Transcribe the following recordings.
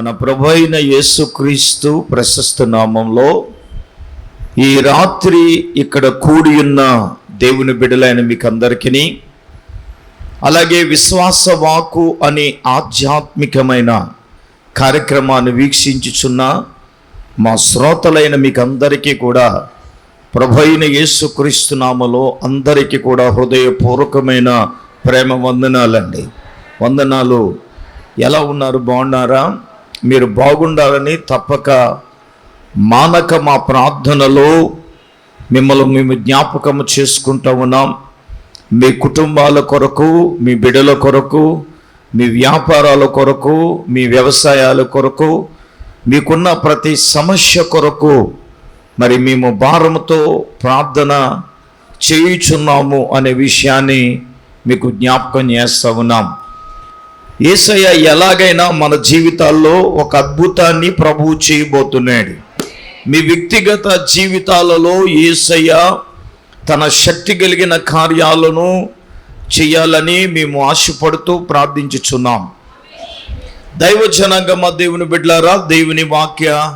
మన ప్రభు అయిన యేసుక్రీస్తు ప్రశస్త నామంలో ఈ రాత్రి ఇక్కడ కూడి ఉన్న దేవుని బిడలైన మీకు అందరికీ అలాగే విశ్వాస వాకు అనే ఆధ్యాత్మికమైన కార్యక్రమాన్ని వీక్షించుచున్న మా శ్రోతలైన మీకు అందరికీ కూడా ప్రభు అయిన యేసుక్రీస్తు నామలో అందరికీ కూడా హృదయపూర్వకమైన ప్రేమ వందనాలండి. వందనాలు. ఎలా ఉన్నారు? బాగున్నారా? మీరు బాగుండాలని తప్పక మానక మా ప్రార్థనలో మిమ్మల్ని మేము జ్ఞాపకము చేసుకుంటూ ఉన్నాం. మీ కుటుంబాల కొరకు మీ బిడ్డల కొరకు మీ వ్యాపారాల కొరకు మీ వ్యవసాయాల కొరకు మీకున్న ప్రతి సమస్య కొరకు మరి మేము భారముతో ప్రార్థన చేయుచున్నాము అనే విషయాన్ని మీకు జ్ఞాపకం చేస్తూ ఉన్నాం. ఏసయ్య ఎలాగైనా మన జీవితాల్లో ఒక అద్భుతాన్ని ప్రభువు చేయబోతున్నాడు. మీ వ్యక్తిగత జీవితాలలో ఏసయ్య తన శక్తి కలిగిన కార్యాలను చేయాలని మేము ఆశపడుతూ ప్రార్థించుచున్నాం. దైవ జనాంగమ దేవుని బిడ్లారా దేవుని వాక్య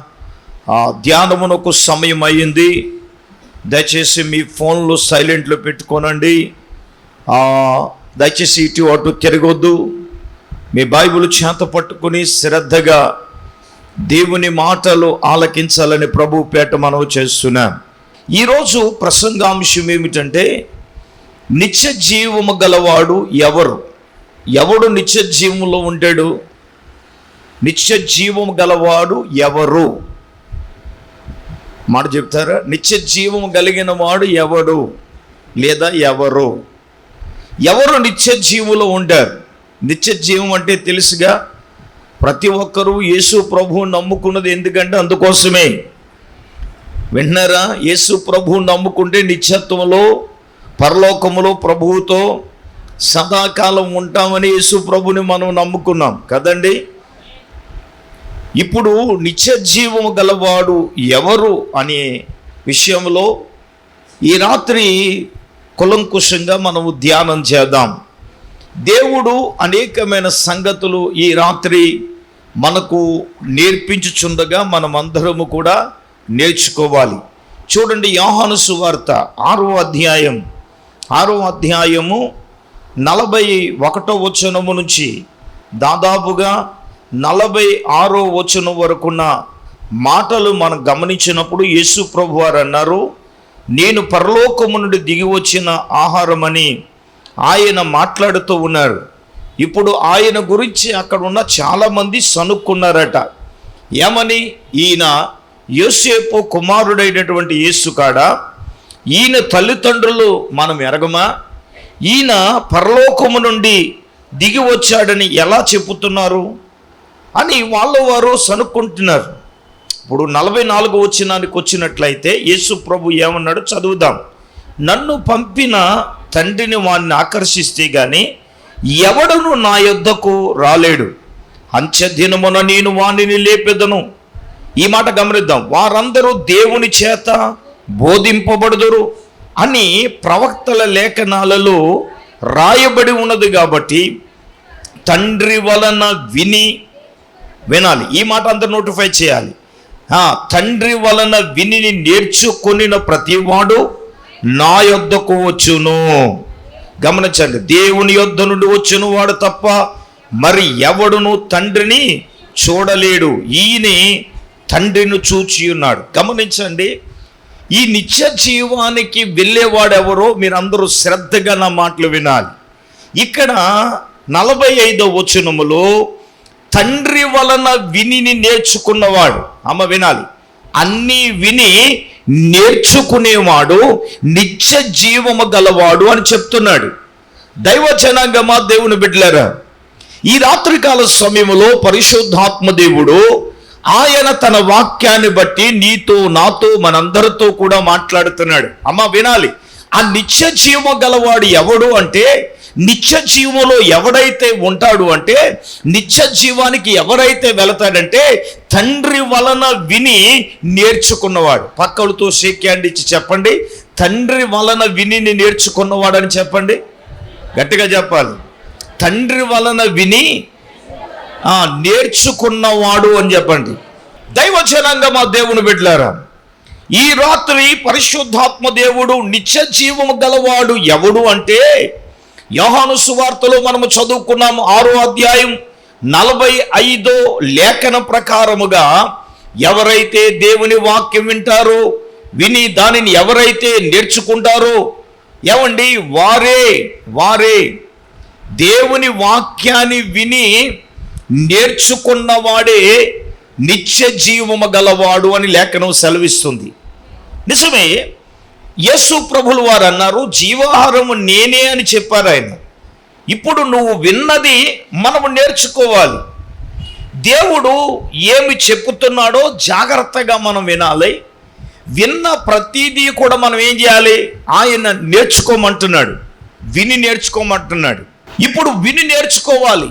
ధ్యానమునకు సమయం అయ్యింది దయచేసి మీ ఫోన్లు సైలెంట్లో పెట్టుకోనండి. దయచేసి ఇటు అటు తిరగొద్దు. మీ బైబిల్ చేత పట్టుకుని శ్రద్ధగా దేవుని మాటలు ఆలకించాలని ప్రభు పేట మనవి చేస్తున్నాం. ఈరోజు ప్రసంగాంశం ఏమిటంటే నిత్య జీవము గలవాడు ఎవరు? ఎవడు నిత్య జీవంలో ఉంటాడు నిత్య జీవము గలవాడు ఎవరు? మాట చెప్తారా? నిత్య జీవము కలిగిన వాడు ఎవడు లేదా ఎవరు? ఎవరు నిత్య జీవులో ఉంటారు నిత్య జీవం అంటే తెలుసుగా ప్రతి ఒక్కరూ యేసు ప్రభువు నమ్ముకున్నది ఎందుకంటే అందుకోసమే. విన్నారా? యేసు ప్రభువు నమ్ముకుంటే నిత్యత్వంలో పరలోకములో ప్రభువుతో సదాకాలం ఉంటామని యేసు ప్రభుని మనం నమ్ముకున్నాం. కదండి? ఇప్పుడు నిత్య జీవము గలవాడు ఎవరు అనే విషయంలో ఈ రాత్రి కులంకుశంగా మనము ధ్యానం చేద్దాం. దేవుడు అనేకమైన సంగతులు ఈ రాత్రి మనకు నేర్పించుచుండగా మనమందరము కూడా నేర్చుకోవాలి. చూడండి యోహాను సువార్త ఆరో అధ్యాయం. ఆరో అధ్యాయము నలభై ఒకటో వచనము నుంచి దాదాపుగా నలభై ఆరో వచనం వరకున్న మాటలు మనం గమనించినప్పుడు యేసు ప్రభు వారు అన్నారు నేను పరలోకము నుండి దిగి వచ్చిన ఆహారమని ఆయన మాట్లాడుతూ ఉన్నారు. ఇప్పుడు ఆయన గురించి అక్కడ ఉన్న చాలామంది సనుక్కున్నారట. ఏమని? ఈయన యోసేపు కుమారుడైనటువంటి యేసు కాడ ఈయన తల్లిదండ్రులు మనం ఎరగమా? ఈయన పరలోకము నుండి దిగి వచ్చాడని ఎలా చెప్పుతున్నారు అని వాళ్ళ వారు సనుక్కుంటున్నారు. ఇప్పుడు నలభై నాలుగు వచ్చినానికి వచ్చినట్లయితే యేసు ప్రభు ఏమన్నాడు? చదువుదాం. నన్ను పంపిన తండ్రిని వాడిని ఆకర్షిస్తే గాని ఎవడును నా యొద్దకు రాలేడు. అంత్యదినమున నేను వాణిని లేపెదను. ఈ మాట గమనిద్దాం. వారందరూ దేవుని చేత బోధింపబడుదురు అని ప్రవక్తల లేఖనాలలో రాయబడి ఉన్నది కాబట్టి తండ్రి వలన విని వినాలి. ఈ మాట అందరు నోటిఫై చేయాలి. తండ్రి వలన విని నేర్చుకొనిన ప్రతివాడు నా యొద్దకు వచ్చును. గమనించండి దేవుని యొద్ద నుండి వచ్చును వాడు తప్ప మరి ఎవడును తండ్రిని చూడలేడు. ఈయనే తండ్రిని చూచి ఉన్నాడు. గమనించండి ఈ నిత్య జీవానికి వెళ్ళేవాడెవరో మీరందరూ శ్రద్ధగా నా మాటలు వినాలి. ఇక్కడ నలభై ఐదో వచనములో తండ్రి వలన వినిని నేర్చుకున్నవాడు. అమ్మ వినాలి అన్నీ విని నేర్చుకునేవాడు నిత్య జీవము గలవాడు అని చెప్తున్నాడు. దైవ జనాంగమా దేవుని బిడ్డలారా? ఈ రాత్రికాల సమయంలో పరిశుద్ధాత్మ దేవుడు ఆయన తన వాక్యాన్ని బట్టి నీతో నాతో మనందరితో కూడా మాట్లాడుతున్నాడు. అమ్మ వినాలి. ఆ నిత్య జీవము గలవాడు ఎవడు అంటే నిత్య జీవంలో ఎవడైతే ఉంటాడు అంటే నిత్య జీవానికి ఎవరైతే వెళతాడంటే తండ్రి వలన విని నేర్చుకున్నవాడు. పక్కలతో షేక్ హ్యాండ్ ఇచ్చి చెప్పండి. తండ్రి వలన విని నేర్చుకున్నవాడని చెప్పండి. గట్టిగా చెప్పాలి. తండ్రి వలన విని నేర్చుకున్నవాడు అని చెప్పండి. దైవజనంగా మా దేవుని బిడ్డలారా? ఈ రాత్రి పరిశుద్ధాత్మ దేవుడు నిత్య జీవము గలవాడు ఎవడు అంటే యోహాను సువార్తలో మనము చదువుకున్నాము ఆరో అధ్యాయం నలభై ఐదో లేఖన ప్రకారముగా ఎవరైతే దేవుని వాక్యం వింటారో విని దానిని ఎవరైతే నేర్చుకుంటారో ఏమండి? వారే వారే. దేవుని వాక్యాన్ని విని నేర్చుకున్నవాడే నిత్య జీవము గలవాడు అని లేఖనం సెలవిస్తుంది. నిజమే యేసు ప్రభులు వారు అన్నారు జీవాహారము నేనే అని చెప్పారు ఆయన. ఇప్పుడు నువ్వు విన్నది మనము నేర్చుకోవాలి. దేవుడు ఏమి చెప్పుతున్నాడో జాగ్రత్తగా మనం వినాలి. విన్న ప్రతిదీ కూడా మనం ఏం చేయాలి? ఆయన నేర్చుకోమంటున్నాడు. విని నేర్చుకోమంటున్నాడు. ఇప్పుడు విని నేర్చుకోవాలి.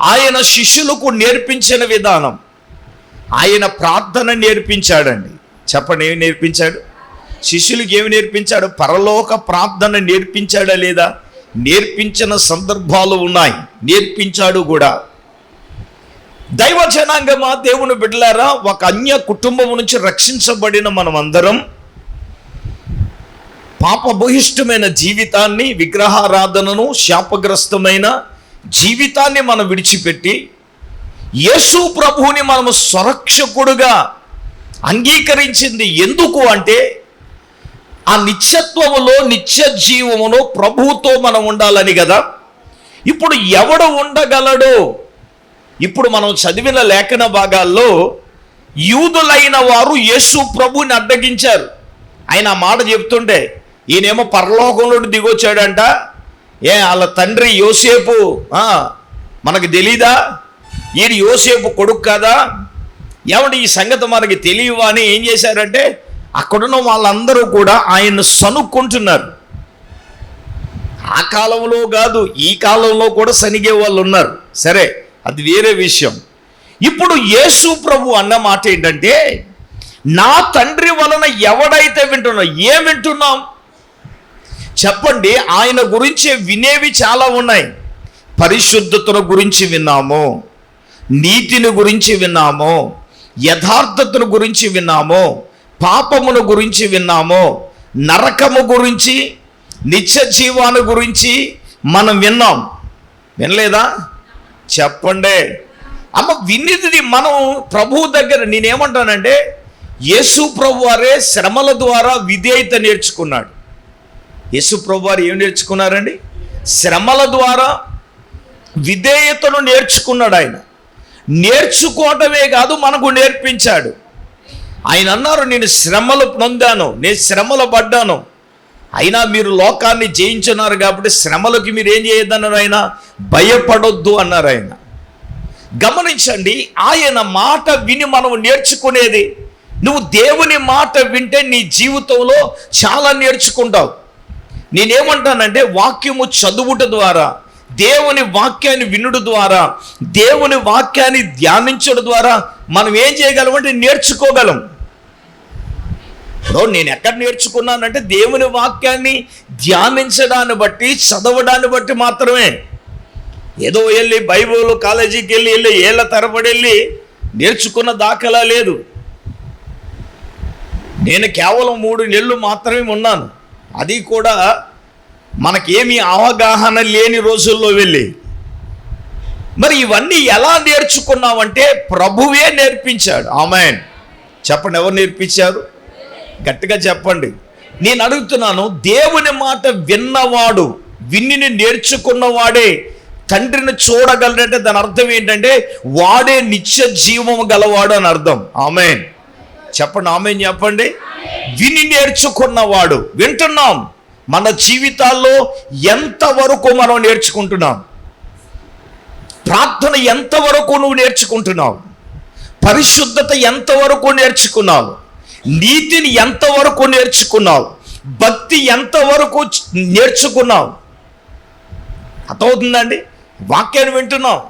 ఆయన శిష్యులకు నేర్పించిన విధానం. ఆయన ప్రార్థన నేర్పించాడండి. చెప్పండి ఏమి నేర్పించాడు? శిష్యులకు ఏమి నేర్పించాడు? పరలోక ప్రార్థన నేర్పించాడా లేదా? నేర్పించిన సందర్భాలు ఉన్నాయి. నేర్పించాడు కూడా. దైవ జనాంగమా దేవుని బిడ్డలారా ఒక అన్య కుటుంబం నుంచి రక్షించబడిన మనమందరం పాపబహిష్టమైన జీవితాన్ని విగ్రహారాధనను శాపగ్రస్తమైన జీవితాన్ని మనం విడిచిపెట్టి యేసు ప్రభువుని మనము సురక్షకుడుగా అంగీకరించింది ఎందుకు అంటే ఆ నిత్యత్వములో నిత్య జీవములో ప్రభువుతో మనం ఉండాలని కదా? ఇప్పుడు ఎవడు ఉండగలడు? ఇప్పుడు మనం చదివిన లేఖన భాగాల్లో యూదులైన వారు యేసు ప్రభుని అడ్డగించారు. ఆయన ఆ మాట చెప్తుంటే ఈయనేమో పరలోకంలో దిగొచ్చాడంట. ఏ వాళ్ళ తండ్రి యోసేపు మనకు తెలీదా? ఈయన యోసేపు కొడుకు కదా? ఏమంటే ఈ సంగతి మనకి తెలియవా అని ఏం చేశారంటే అక్కడున్న వాళ్ళందరూ కూడా ఆయన్ను సనుక్కుంటున్నారు. ఆ కాలంలో కాదు ఈ కాలంలో కూడా సనిగే వాళ్ళు ఉన్నారు. సరే అది వేరే విషయం. ఇప్పుడు యేసు ప్రభు అన్న మాట ఏంటంటే నా తండ్రి వలన ఎవడైతే వింటున్నా ఏం వింటున్నాం? చెప్పండి ఆయన గురించి వినేవి చాలా ఉన్నాయి. పరిశుద్ధతను గురించి విన్నాము నీతిని గురించి విన్నాము యథార్థతను గురించి విన్నాము పాపమును గురించి విన్నాము నరకము గురించి నిత్య జీవాను గురించి మనం విన్నాం. వినలేదా? చెప్పండి. అమ్మ వినిది మనం ప్రభువు దగ్గర నేనేమంటానంటే యేసు ప్రభు వారే శ్రమల ద్వారా విధేయత నేర్చుకున్నాడు. యేసు ప్రభు వారు ఏం నేర్చుకున్నారండి? శ్రమల ద్వారా విధేయతను నేర్చుకున్నాడు ఆయన. నేర్చుకోవటమే కాదు మనకు నేర్పించాడు. ఆయన అన్నారు నేను శ్రమలు పొందాను నేను శ్రమలు పడ్డాను. అయినా మీరు లోకాన్ని జయించున్నారు కాబట్టి శ్రమలకి మీరు ఏం చేయొద్దన్నారు ఆయన? భయపడొద్దు అన్నారు ఆయన. గమనించండి ఆయన మాట విని మనం నేర్చుకునేది. నువ్వు దేవుని మాట వింటే నీ జీవితంలో చాలా నేర్చుకుంటావు. నేనేమంటానంటే వాక్యము చదువుట ద్వారా దేవుని వాక్యాన్ని వినుడు ద్వారా దేవుని వాక్యాన్ని ధ్యానించడం ద్వారా మనం ఏం చేయగలం అంటే నేర్చుకోగలం. ఇప్పుడు నేను ఎక్కడ నేర్చుకున్నానంటే దేవుని వాక్యాన్ని ధ్యానించడాన్ని బట్టి చదవడాన్ని బట్టి మాత్రమే. ఏదో వెళ్ళి బైబుల్ కాలేజీకి వెళ్ళి వెళ్ళి ఏళ్ళ తరబడి వెళ్ళి నేర్చుకున్న దాఖలా లేదు. నేను కేవలం మూడు నెలలు మాత్రమే ఉన్నాను. అది కూడా మనకేమీ అవగాహన లేని రోజుల్లో వెళ్ళి. మరి ఇవన్నీ ఎలా నేర్చుకున్నావంటే ప్రభువే నేర్పించాడు. ఆమెన్. చెప్పండి ఎవరు నేర్పించారు? గట్టిగా చెప్పండి. నేను అడుగుతున్నాను దేవుని మాట విన్నవాడు విన్నిని నేర్చుకున్నవాడే తండ్రిని చూడగలడంటే దాని అర్థం ఏంటంటే వాడే నిత్య జీవము గలవాడు అని అర్థం. ఆమెన్. చెప్పండి ఆమెన్ చెప్పండి. విని నేర్చుకున్నవాడు. వింటున్నాం. మన జీవితాల్లో ఎంతవరకు మనం నేర్చుకుంటున్నాం? ప్రార్థన ఎంతవరకు నువ్వు నేర్చుకుంటున్నావు? పరిశుద్ధత ఎంతవరకు నేర్చుకున్నావు? నీతిని ఎంతవరకు నేర్చుకున్నావు? భక్తి ఎంతవరకు నేర్చుకున్నావు? అర్థమవుతుందండి? వాక్యాన్ని వింటున్నావు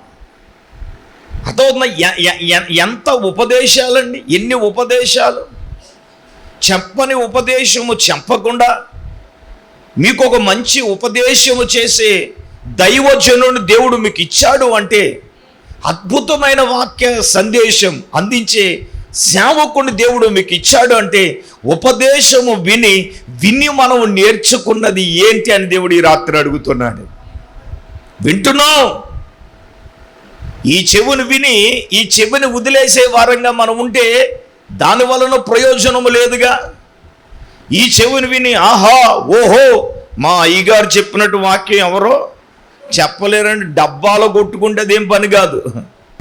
అర్థమవుతుందా? ఎంత ఉపదేశాలండి? ఎన్ని ఉపదేశాలు? చెప్పని ఉపదేశము చెప్పకుండా మీకు ఒక మంచి ఉపదేశము చేసే దైవజనుని దేవుడు మీకు ఇచ్చాడు అంటే అద్భుతమైన వాక్య సందేశం అందించే సేవకుని దేవుడు మీకు ఇచ్చాడు అంటే ఉపదేశము విని విని మనం నేర్చుకున్నది ఏంటి అని దేవుడు ఈ రాత్రి అడుగుతున్నాడు. వింటున్నాం? ఈ చెవును విని ఈ చెవిని వదిలేసే వారంగా మనం ఉంటే దాని వలన ప్రయోజనము లేదుగా? ఈ చెవుని విని ఆహా ఓహో మా అయ్యగారు చెప్పినట్టు వాక్యం ఎవరో? చెప్పలేరని డబ్బాలో కొట్టుకుంటే అదేం పని కాదు.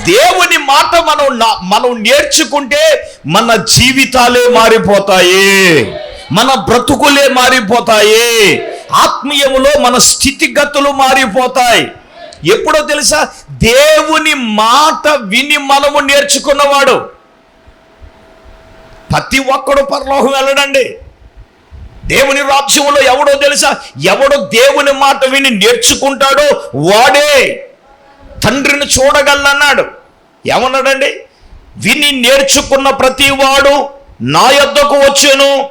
దేవుని మాట మనం నా- మనం నేర్చుకుంటే మన జీవితాలే మారిపోతాయి. మన బ్రతుకులే మారిపోతాయి. ఆత్మీయములో మన స్థితిగతులు మారిపోతాయి. ఎప్పుడో తెలుసా? దేవుని మాట విని మనము నేర్చుకున్నవాడు. ప్రతి ఒక్కడు పరలోకం వెళ్ళడండి. దేవుని రాజ్యంలో ఎవడో తెలుసా? ఎవడో దేవుని మాట విని నేర్చుకుంటాడో వాడే. తండ్రిని చూడగలన్నాడు ఏమన్నాడండి? విని నేర్చుకున్న ప్రతివాడు నా యొద్దకు వచ్చును.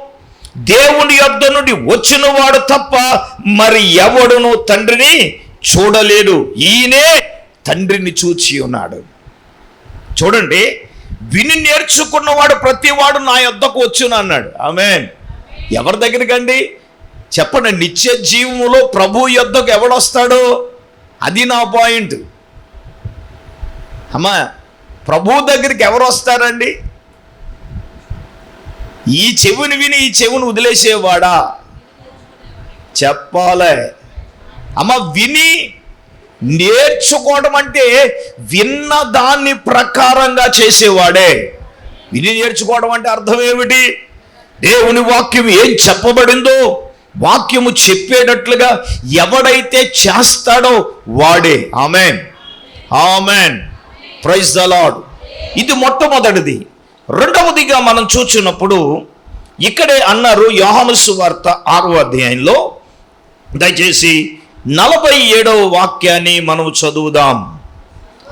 దేవుని యొద్ద నుండి వచ్చిన వాడు తప్ప మరి ఎవడును తండ్రిని చూడలేడు. ఈయనే తండ్రిని చూచి ఉన్నాడు. చూడండి విని నేర్చుకున్నవాడు ప్రతివాడు నా యొద్దకు వచ్చును అన్నాడు. ఆమె ఎవరి దగ్గరికండి? చెప్పండి నిత్య జీవములో ప్రభు యొద్దకు ఎవడొస్తాడు? అది నా పాయింట్. అమ్మా ప్రభు దగ్గరికి ఎవరు వస్తారండి? ఈ చెవుని విని ఈ చెవుని వదిలేసేవాడా? చెప్పాలే. అమ్మ విని నేర్చుకోవడం అంటే విన్న దాన్ని ప్రకారంగా చేసేవాడే. విని నేర్చుకోవడం అంటే అర్థం ఏమిటి? దేవుని వాక్యం ఏం చెప్పబడిందో వాక్యము చెప్పేటట్లుగా ఎవడైతే చేస్తాడో వాడే. Amen. Amen. Praise the lord ఇది మొట్టమొదటిది. రెండవదిగా మనం చూచినప్పుడు ఇక్కడే అన్నారు యోహాను వార్త ఆరో అధ్యాయంలో దయచేసి నలభై ఏడవ వాక్యాన్ని మనం చదువుదాం.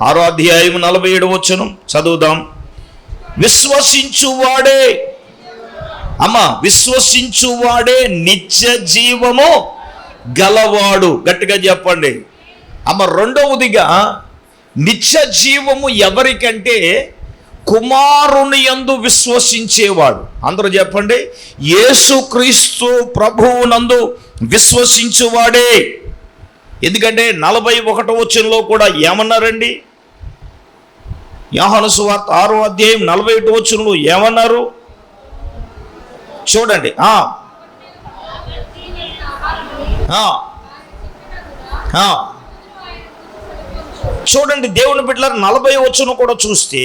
ఆరో అధ్యాయం నలభై ఏడవ వచ్చనం చదువుదాం. విశ్వసించువాడే అమ్మ విశ్వసించువాడే నిత్య జీవము గలవాడు. గట్టిగా చెప్పండి. అమ్మ రెండవదిగా నిత్య జీవము ఎవరికంటే కుమారుని యందు విశ్వసించేవాడు. అందరూ చెప్పండి యేసుక్రీస్తు ప్రభువునందు విశ్వసించువాడే. ఎందుకంటే నలభై ఒకటో వచనంలో కూడా ఏమన్నారండి? యాహను సువార్త ఆరో అధ్యాయం నలభై ఒకటి వచనంలో ఏమన్నారు? చూడండి ఆ. చూడండి దేవుని బిడ్డలారు నలభై వచనం కూడా చూస్తే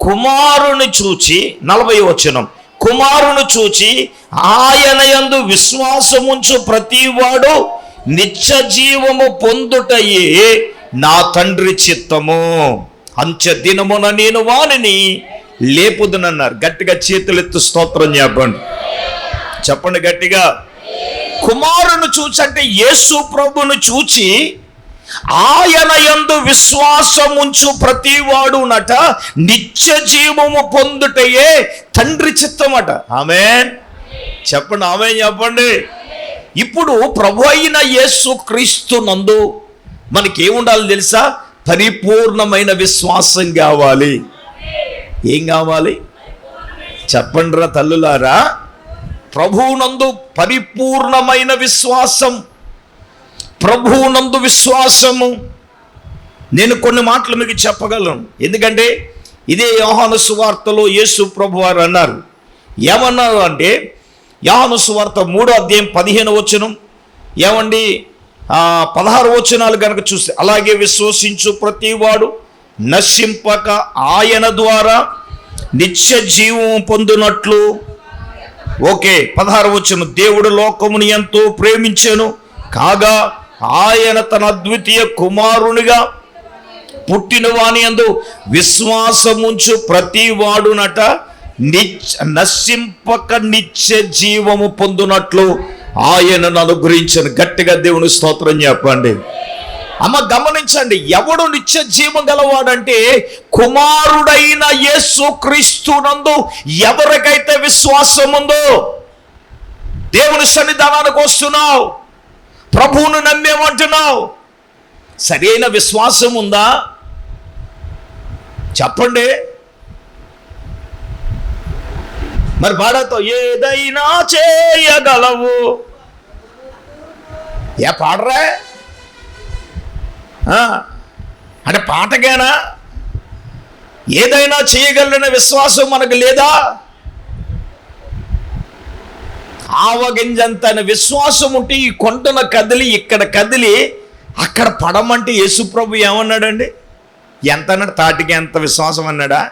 కుమారుని చూచి నలభై వచనం కుమారుని చూచి ఆయన యందు విశ్వాసముంచు ప్రతివాడు నిత్య జీవము పొందుటయే నా తండ్రి చిత్తము. అంచె దినమున నేను వానిని లేపుదునన్నారు. గట్టిగా చేతులెత్తు స్తోత్రం చెప్పండి చెప్పండి గట్టిగా. కుమారుని చూచి అంటే యేసు ప్రభును చూచి ఆయన యందు విశ్వాసముంచు ప్రతివాడు నట నిత్య జీవము పొందుటయే తండ్రి చిత్తమట. ఆమె చెప్పండి ఆమె చెప్పండి. ఇప్పుడు ప్రభు అయిన యేసు క్రీస్తు నందు మనకి ఏముండాలి తెలుసా? పరిపూర్ణమైన విశ్వాసం కావాలి. ఏం కావాలి? చెప్పండి రా తల్లులారా ప్రభువునందు పరిపూర్ణమైన విశ్వాసం ప్రభువు నందు విశ్వాసము. నేను కొన్ని మాటలు మీకు చెప్పగలను. ఎందుకంటే ఇదే యోహాను సువార్తలో యేసు ప్రభు వారు అన్నారు. ఏమన్నారు అంటే యోహాను సువార్త మూడో అధ్యాయం పదిహేను వచనం ఏమండి? పదహారు వచనాలు కనుక చూస్తే అలాగే విశ్వసించు ప్రతివాడు నశింపక ఆయన ద్వారా నిత్య జీవం పొందినట్లు. ఓకే పదహారు వచ్చును దేవుడు లోకముని ఎంతో ప్రేమించాను కాగా ఆయన తన అద్వితీయ కుమారునిగా పుట్టిన వాని అందు విశ్వాసముంచు ప్రతి వాడునట నిచ్ నశింపక నిత్య జీవము పొందునట్లు ఆయనను అనుగ్రహించను. గట్టిగా దేవుని స్తోత్రం చెప్పండి. అమ్మ గమనించండి. ఎవడు నిత్య జీవం గలవాడంటే కుమారుడైన యేసు క్రీస్తునందు ఎవరికైతే విశ్వాసం ఉందో దేవుని సన్నిధానానికి వస్తున్నావు. ప్రభువును నమ్మేమంటున్నావు సరైన విశ్వాసం ఉందా? చెప్పండి. మరి పాడతో ఏదైనా చేయగలవు. ఏ పాడరా? అంటే పాటకేనా? ఏదైనా చేయగలిగిన విశ్వాసం మనకు లేదా? ఆవగింజంతన విశ్వాసం ఉంటే ఈ కొండను కదిలి ఇక్కడ కదిలి అక్కడ పడమంటే యేసుప్రభు ఏమన్నాడండి? ఎంత అన్నాడు తాటికి ఎంత విశ్వాసం అన్నాడా?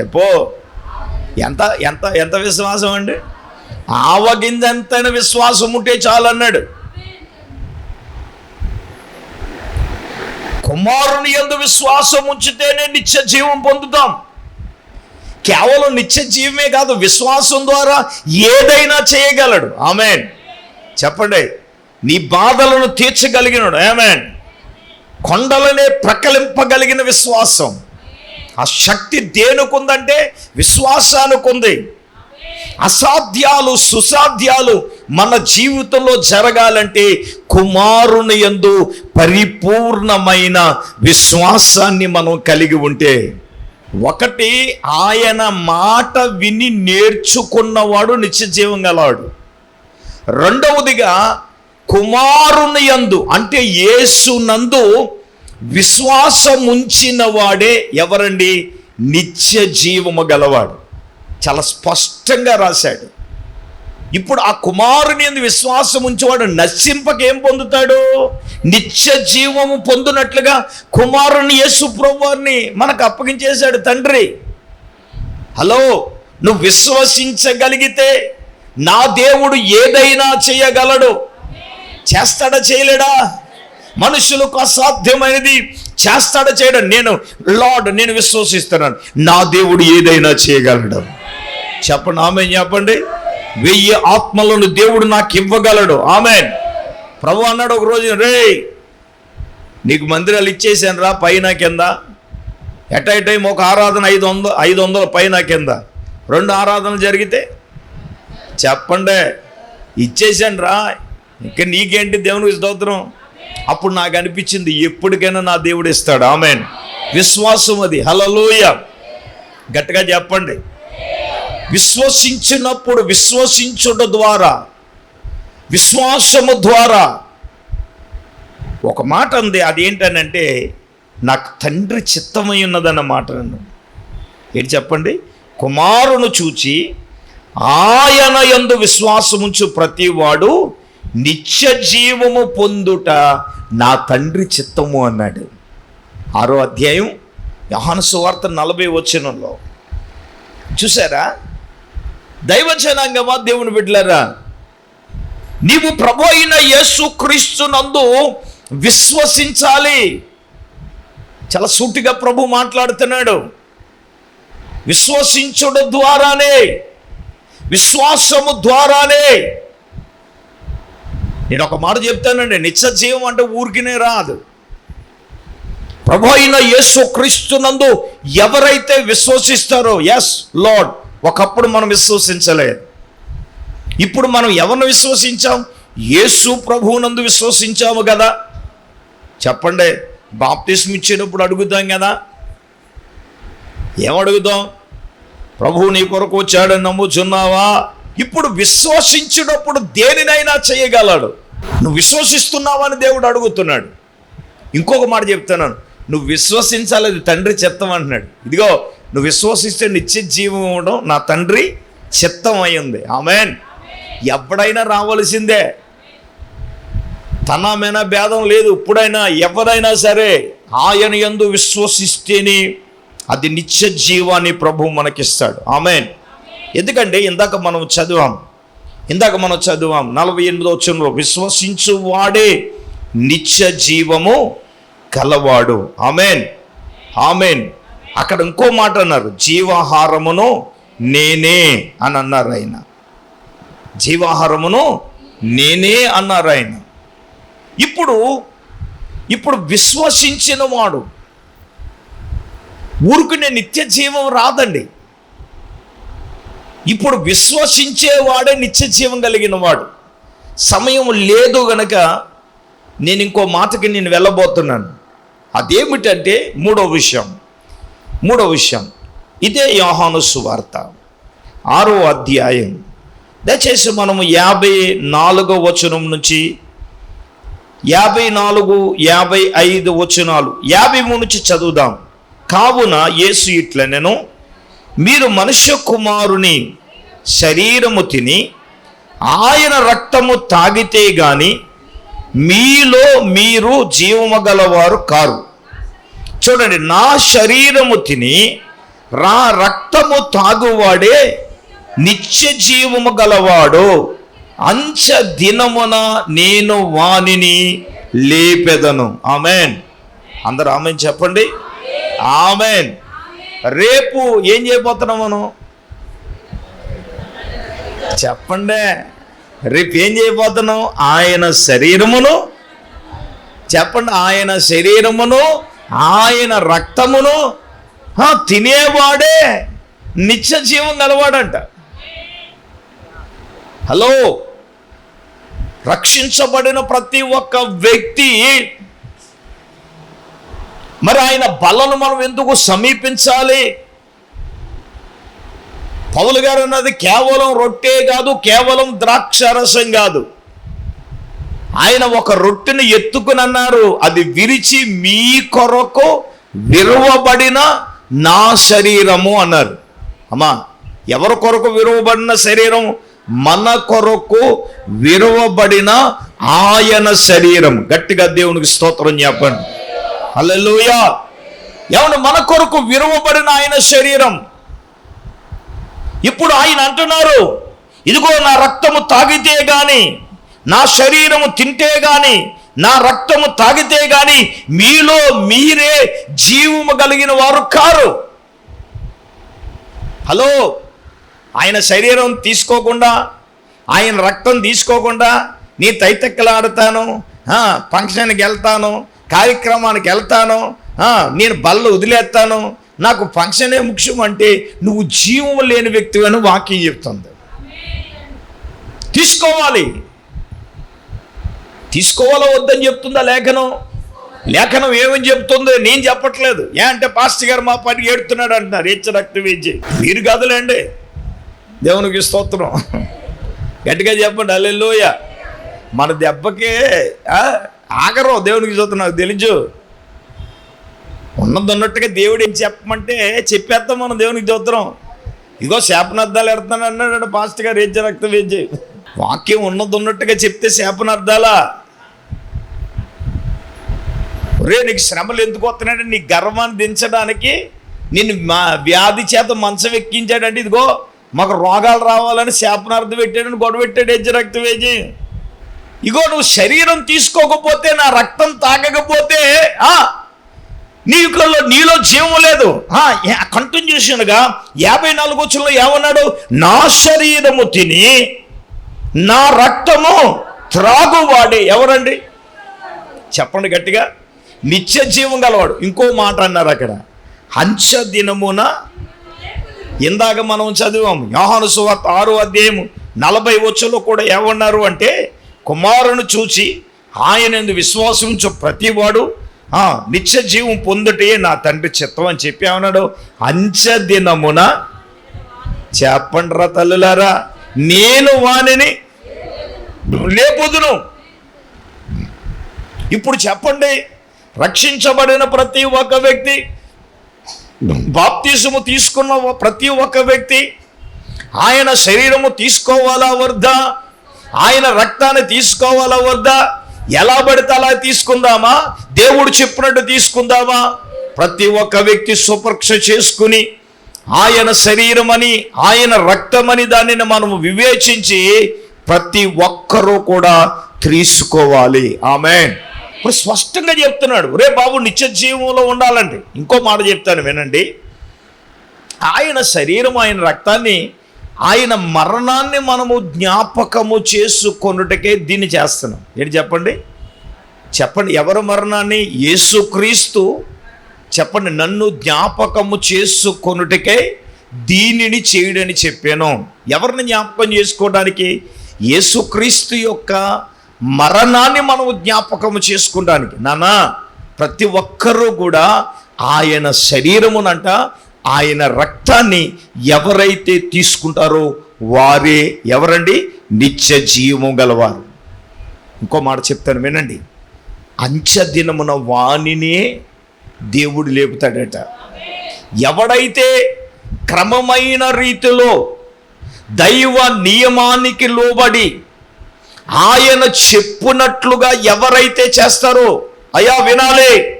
చెప్పు. ఎంత ఎంత ఎంత విశ్వాసం అండి? ఆవగింజంతన విశ్వాసం ఉంటే చాలు అన్నాడు కుమారుని ఎందు విశ్వాసం ఉంచితేనే నిత్య జీవం పొందుతాం. కేవలం నిత్య జీవమే కాదు విశ్వాసం ద్వారా ఏదైనా చేయగలడు. ఆమెన్. చెప్పండి. నీ బాధలను తీర్చగలిగినాడు. ఆమెన్. కొండలనే ప్రకలింపగలిగిన విశ్వాసం. ఆ శక్తి దేనికుందంటే విశ్వాసానికి ఉంది అసాధ్యాలు సుసాధ్యాలు మన జీవితంలో జరగాలంటే కుమారుని యందు పరిపూర్ణమైన విశ్వాసాన్ని మనం కలిగి ఉంటే ఒకటి ఆయన మాట విని నేర్చుకున్నవాడు నిత్య జీవం గలవాడు. రెండవదిగా కుమారుని యందు అంటే యేసు నందు విశ్వాసం ఉంచిన వాడే ఎవరండి? నిత్య జీవము గలవాడు. చాలా స్పష్టంగా రాశాడు. ఇప్పుడు ఆ కుమారుని ఎందు విశ్వాసం ఉంచేవాడు నశింపక ఏం పొందుతాడు? నిత్య జీవము పొందినట్లుగా కుమారుని యేసు ప్రభువారిని మనకు అప్పగించేశాడు తండ్రి. హలో నువ్వు విశ్వసించగలిగితే నా దేవుడు ఏదైనా చేయగలడు. చేస్తాడా చేయలేడా? మనుషులకు అసాధ్యమైనది చేస్తాడా చేయడం? నేను లార్డ్ నేను విశ్వసిస్తున్నాను. నా దేవుడు ఏదైనా చేయగలడు. చెప్పండి ఆమె చెప్పండి. వెయ్యి ఆత్మలను దేవుడు నాకు ఇవ్వగలడు ఆమె ప్రభు అన్నాడు ఒక రోజు రే నీకు మందిరాలు ఇచ్చేసాను రా పైన కింద. ఎట్ ఐ టైం ఒక ఆరాధన ఐదు వందల ఐదు వందల పైన కింద. రెండు ఆరాధనలు జరిగితే చెప్పండి ఇచ్చేసాను రా. ఇంకా నీకేంటి దేవునికి స్తోత్రం? అప్పుడు నాకు అనిపించింది ఎప్పటికైనా నా దేవుడు ఇస్తాడు. ఆమెన్. విశ్వాసం అది. హలలోయ గట్టిగా చెప్పండి. విశ్వసించినప్పుడు విశ్వసించుట ద్వారా విశ్వాసము ద్వారా ఒక మాట ఉంది అదేంటనంటే నాకు తండ్రి చిత్తమై ఉన్నదన్న మాట నన్ను ఏంటి చెప్పండి? కుమారును చూచి ఆయన యందు విశ్వాసముంచు ప్రతివాడు నిత్య జీవము పొందుట నా తండ్రి చిత్తము అన్నాడు. ఆరో అధ్యాయం యహాను సువార్త నలభై వచనంలో. చూసారా? దైవజనాంగమా దేవుని బిడ్డలారా? నీవు ప్రభు అయిన యేసు క్రీస్తునందు విశ్వసించాలి. చాలా సూటిగా ప్రభు మాట్లాడుతున్నాడు. విశ్వసించుడు ద్వారానే విశ్వాసము ద్వారానే. నేను ఒక మాట చెప్తానండి నిత్య జీవం అంటే ఊరికినే రాదు. ప్రభు అయిన యేసు క్రీస్తునందు ఎవరైతే విశ్వసిస్తారో ఎస్ లార్డ్ ఒకప్పుడు మనం విశ్వసించలేదు. ఇప్పుడు మనం ఎవరిని విశ్వసించాం? యేసు ప్రభువునందు విశ్వసించాము కదా. చెప్పండి బాప్తిస్మ్ ఇచ్చేటప్పుడు అడుగుతాం కదా. ఏమడుగుతాం ప్రభువు నీ కొరకు వచ్చాడని నమ్ముచున్నావా? ఇప్పుడు విశ్వసించినప్పుడు దేనినైనా చేయగలడు. నువ్వు విశ్వసిస్తున్నావా అని దేవుడు అడుగుతున్నాడు. ఇంకొక మాట చెప్తున్నాను. నువ్వు విశ్వసించాలి అది తండ్రి చిత్తం అంటున్నాడు. ఇదిగో నువ్వు విశ్వసిస్తే నిత్య జీవం ఇవ్వడం నా తండ్రి చిత్తం అయింది ఆమెన్. ఎప్పుడైనా రావలసిందే. తనమైనా భేదం లేదు ఇప్పుడైనా ఎవరైనా సరే ఆయన యందు విశ్వసిస్తేనే అది నిత్య జీవాన్ని ప్రభు మనకిస్తాడు. ఆమెన్. ఎందుకంటే ఇందాక మనం చదివాం ఇందాక మనం చదివాం నలభై ఎనిమిదో వచ్చంలో విశ్వసించు వాడే నిత్య జీవము కలవాడు ఆమెన్. ఆమెన్. అక్కడ ఇంకో మాట అన్నారు జీవాహారమును నేనే అని అన్నారు ఆయన. జీవాహారమును నేనే అన్నారు ఆయన. ఇప్పుడు ఇప్పుడు విశ్వసించిన వాడు ఊరుకునే నిత్య జీవం రాదండి. ఇప్పుడు విశ్వసించేవాడే నిత్య జీవం కలిగిన వాడు. సమయం లేదు గనక నేను ఇంకో మాటకి నేను వెళ్ళబోతున్నాను. అదేమిటంటే మూడో విషయం. మూడో విషయం. ఇదే యోహాను సువార్త. ఆరో అధ్యాయం. దయచేసి మనము యాభై నాలుగో వచనం నుంచి యాభై నాలుగు యాభై ఐదు వచనాలు యాభై మూడు నుంచి చదువుదాం. కావున యేసు ఇట్ల నేను మీరు మనుష్య కుమారుని శరీరము తిని ఆయన రక్తము తాగితే గాని మీలో మీరు జీవము గలవారు కారు. చూడండి నా శరీరము తిని రా రక్తము తాగువాడే నిత్య జీవము గలవాడు. అంచ దినమున నేను వానిని లేపెదను. ఆమెన్. అందరు ఆమెన్ చెప్పండి. ఆమెన్. రేపు ఏం చేయబోతున్నాం మనం? చెప్పండి. రేపు ఏం చేయబోతున్నాం ఆయన శరీరమును చెప్పండి ఆయన శరీరమును ఆయన రక్తమును తినేవాడే నిత్య జీవం గలవాడంట. హలో? రక్షించబడిన ప్రతి ఒక్క వ్యక్తి మరి ఆయన బలను మనం ఎందుకు సమీపించాలి? పౌలు గారు అన్నది కేవలం రొట్టె కాదు కేవలం ద్రాక్షరసం కాదు. ఆయన ఒక రొట్టెను ఎత్తుకుని అన్నారు అది విరిచి మీ కొరకు విరువబడిన నా శరీరము అన్నారు. అమ్మా ఎవరి కొరకు విరువబడిన శరీరం? మన కొరకు విరువబడిన ఆయన శరీరం. గట్టిగా దేవునికి స్తోత్రం చెప్పండి. అల్లెలుయా ఏమన్నా మన కొరకు విరువబడిన ఆయన శరీరం? ఇప్పుడు ఆయన అంటున్నారు ఇదిగో నా రక్తము తాగితే గాని నా శరీరము తింటే గాని నా రక్తము తాగితే గాని మీలో మీరే జీవము కలిగిన వారు కారు. హలో ఆయన శరీరం తీసుకోకుండా ఆయన రక్తం తీసుకోకుండా నీ తైతెక్కలాడుతాను ఫంక్షన్కి వెళ్తాను కార్యక్రమానికి వెళ్తాను నేను బల్ల వదిలేస్తాను నాకు ఫంక్షనే ముఖ్యం అంటే నువ్వు జీవం లేని వ్యక్తి అని వాక్యం చెప్తుంది. తీసుకోవాలి. తీసుకోవాలా వద్దని చెప్తుందా లేఖనం? లేఖనం ఏమని చెప్తుంది నేను చెప్పట్లేదు. ఏ అంటే పాస్టర్ గారు మా పని ఏడుతున్నాడు అంటున్నారు. హెచ్చ వేచి మీరు కదలేండి. దేవునికి స్తోత్రం. గట్టిగా చెప్పండి. అల్లెల్లోయ మన దెబ్బకే ఆగరం ఆగరు దేవునికి స్తోత్రం. నాకు తెలుసు ఉన్నది ఉన్నట్టుగా దేవుడు ఏం చెప్పమంటే చెప్పేద్దాం మనం దేవునికి చూద్దాం. ఇదిగో శాపనార్థాలు ఎడతాను అన్నాడు పాస్ట్ గారు ఏం రక్తం వేచి వాక్యం ఉన్నది ఉన్నట్టుగా చెప్తే శాపనార్థాలా. ఒరే నీకు శ్రమలు ఎందుకు వస్తున్నాయంటే నీ గర్వాన్ని దించడానికి నిన్ను మా వ్యాధి చేత మంచం ఎక్కించాడంటే ఇదిగో మాకు రోగాలు రావాలని శాపనార్థం పెట్టాడని గొడవ పెట్టాడు ఎజ్జ రక్తం వేసి ఇగో నువ్వు శరీరం తీసుకోకపోతే నా రక్తం తాగకపోతే ఆ నీలో నీలో జీవం లేదు. కంటిన్యూషన్గా యాభై నాలుగు వచ్చినలో ఏమన్నాడు? నా శరీరము తిని నా రక్తము త్రాగువాడే. ఎవరండి? చెప్పండి గట్టిగా. నిత్య జీవం గలవాడు. ఇంకో మాట అన్నారు అక్కడ. హంచ దినమున ఇందాక మనం చదివాం యోహాను సువార్త ఆరు అధ్యాయము నలభై వచ్చలో కూడా ఏమన్నారు అంటే కుమారుని చూచి ఆయన విశ్వాసం ప్రతివాడు నిత్య జీవం పొందుటే నా తండ్రి చిత్తం అని చెప్పి ఏమన్నాడు? అంచ దినమున చెప్పండ్రా తల్లులారా నేను వానిని లేపుదును. ఇప్పుడు చెప్పండి రక్షించబడిన ప్రతి ఒక్క వ్యక్తి బాప్తీసము తీసుకున్న ప్రతి ఒక్క వ్యక్తి ఆయన శరీరము తీసుకోవాలా వద్దా ఆయన రక్తాన్ని తీసుకోవాలా వద్దా ఎలా పడితే అలా తీసుకుందామా? దేవుడు చెప్పినట్టు తీసుకుందామా? ప్రతి ఒక్క వ్యక్తి సుపరీక్ష చేసుకుని ఆయన శరీరమని ఆయన రక్తమని దానిని మనము వివేచించి ప్రతి ఒక్కరూ కూడా తీసుకోవాలి. ఆమె ఇప్పుడు స్పష్టంగా చెప్తున్నాడు. రే బాబు నిత్య జీవంలో ఉండాలండి. ఇంకో మాట చెప్తాను వినండి. ఆయన శరీరం ఆయన రక్తాన్ని ఆయన మరణాన్ని మనము జ్ఞాపకము చేసుకొనుటకే దీన్ని చేస్తున్నాం. ఏంటి చెప్పండి? చెప్పండి ఎవరు మరణాన్ని? యేసుక్రీస్తు చెప్పండి నన్ను జ్ఞాపకము చేసుకొనుటకే దీనిని చేయడని చెప్పాను. ఎవరిని జ్ఞాపకం చేసుకోవడానికి? యేసుక్రీస్తు యొక్క మరణాన్ని మనం జ్ఞాపకము చేసుకోవడానికి నానా ప్రతి ఒక్కరూ కూడా ఆయన శరీరమునంట ఆయన రక్తాన్ని ఎవరైతే తీసుకుంటారో వారే ఎవరండి? నిత్య జీవము గలవారు. ఇంకో మాట చెప్తాను వినండి. అంచె దినమున వాణినే దేవుడు లేపుతాడట. ఎవడైతే క్రమమైన రీతిలో దైవ నియమానికి లోబడి ఆయన చెప్పునట్లుగా ఎవరైతే చేస్తారో అయా వినాలే.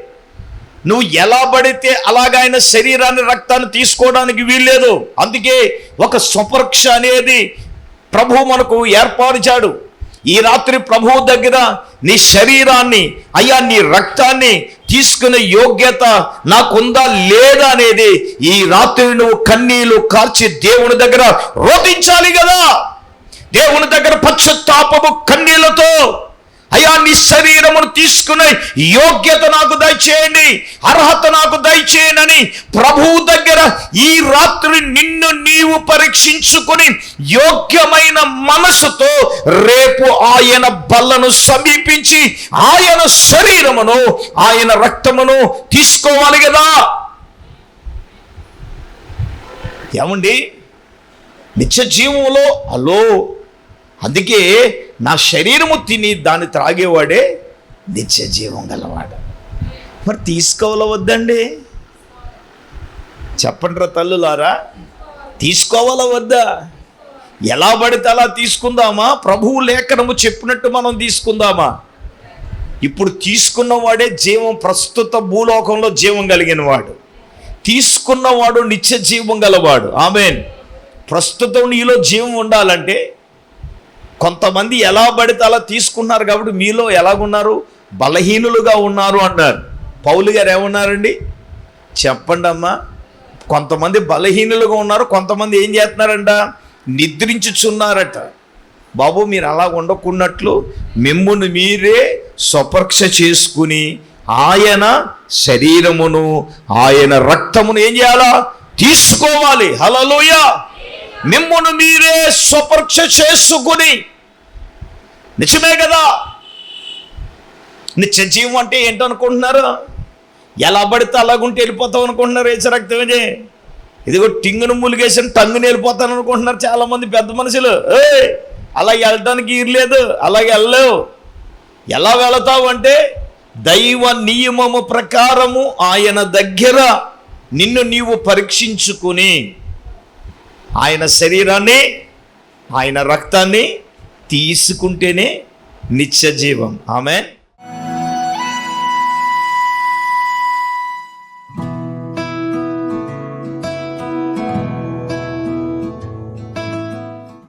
నువ్వు ఎలా పడితే అలాగ ఆయన శరీరాన్ని రక్తాన్ని తీసుకోవడానికి వీల్లేదు. అందుకే ఒక స్వపరీక్ష అనేది ప్రభు మనకు ఏర్పరిచాడు. ఈ రాత్రి ప్రభువు దగ్గర నీ శరీరాన్ని అయ్యా నీ రక్తాన్ని తీసుకునే యోగ్యత నాకుందా లేదా అనేది ఈ రాత్రి నువ్వు కన్నీళ్ళు కార్చి దేవుని దగ్గర రోధించాలి కదా. దేవుని దగ్గర పశ్చాత్తాపము కన్నీళ్ళతో అయ్యా నీ శరీరమును తీసుకునే యోగ్యత నాకు దయచేయండి అర్హత నాకు దయచేయనని ప్రభువు దగ్గర ఈ రాత్రి నిన్ను నీవు పరీక్షించుకొని యోగ్యమైన మనసుతో రేపు ఆయన బల్లను సమీపించి ఆయన శరీరమును ఆయన రక్తమును తీసుకోవాలి కదా. ఏమండి? నిత్య జీవంలో అలో అందుకే నా శరీరము తిని దాన్ని త్రాగేవాడే నిత్య జీవం గలవాడు. మరి తీసుకోవాల వద్దండి చెప్పండి రా తల్లులారా తీసుకోవాలా వద్దా ఎలా పడితే అలా తీసుకుందామా? ప్రభువు లేఖనము చెప్పినట్టు మనం తీసుకుందామా? ఇప్పుడు తీసుకున్నవాడే జీవం ప్రస్తుత భూలోకంలో జీవం కలిగిన వాడు తీసుకున్నవాడు నిత్య జీవం గలవాడు. ఆమెన్. ప్రస్తుతం నీలో జీవం ఉండాలంటే కొంతమంది ఎలా పడితే అలా తీసుకున్నారు కాబట్టి మీలో ఎలాగున్నారు? బలహీనులుగా ఉన్నారు అన్నారు. పౌలు గారు ఏమన్నారండి? చెప్పండి అమ్మా. కొంతమంది బలహీనులుగా ఉన్నారు కొంతమంది ఏం చేస్తున్నారంట? నిద్రించుచున్నారట. బాబు మీరు అలా ఉండకున్నట్లు మిమ్మును మీరే స్వపరీక్ష చేసుకుని ఆయన శరీరమును ఆయన రక్తమును ఏం చేయాలా? తీసుకోవాలి. హలలోయ మిమ్మును మీరే స్వపరీక్ష చేసుకుని. నిజమే కదా? నిత్య జీవం అంటే ఏంటనుకుంటున్నారు? ఎలా పడితే అలాగుంటే వెళ్ళిపోతాం అనుకుంటున్నారు ఏచరక్తమే ఇదిగో టింగును ములిగేసిన టంగుని వెళ్ళిపోతాను అనుకుంటున్నారు చాలామంది పెద్ద మనుషులు. ఏ అలా వెళ్ళటానికి ఇర్లేదు అలా వెళ్ళలేవు. ఎలా వెళతావు అంటే దైవ నియమము ప్రకారము ఆయన దగ్గర నిన్ను నీవు పరీక్షించుకుని ఆయన శరీరాన్ని ఆయన రక్తాన్ని తీసుకుంటేనే నిత్య జీవం. ఆమె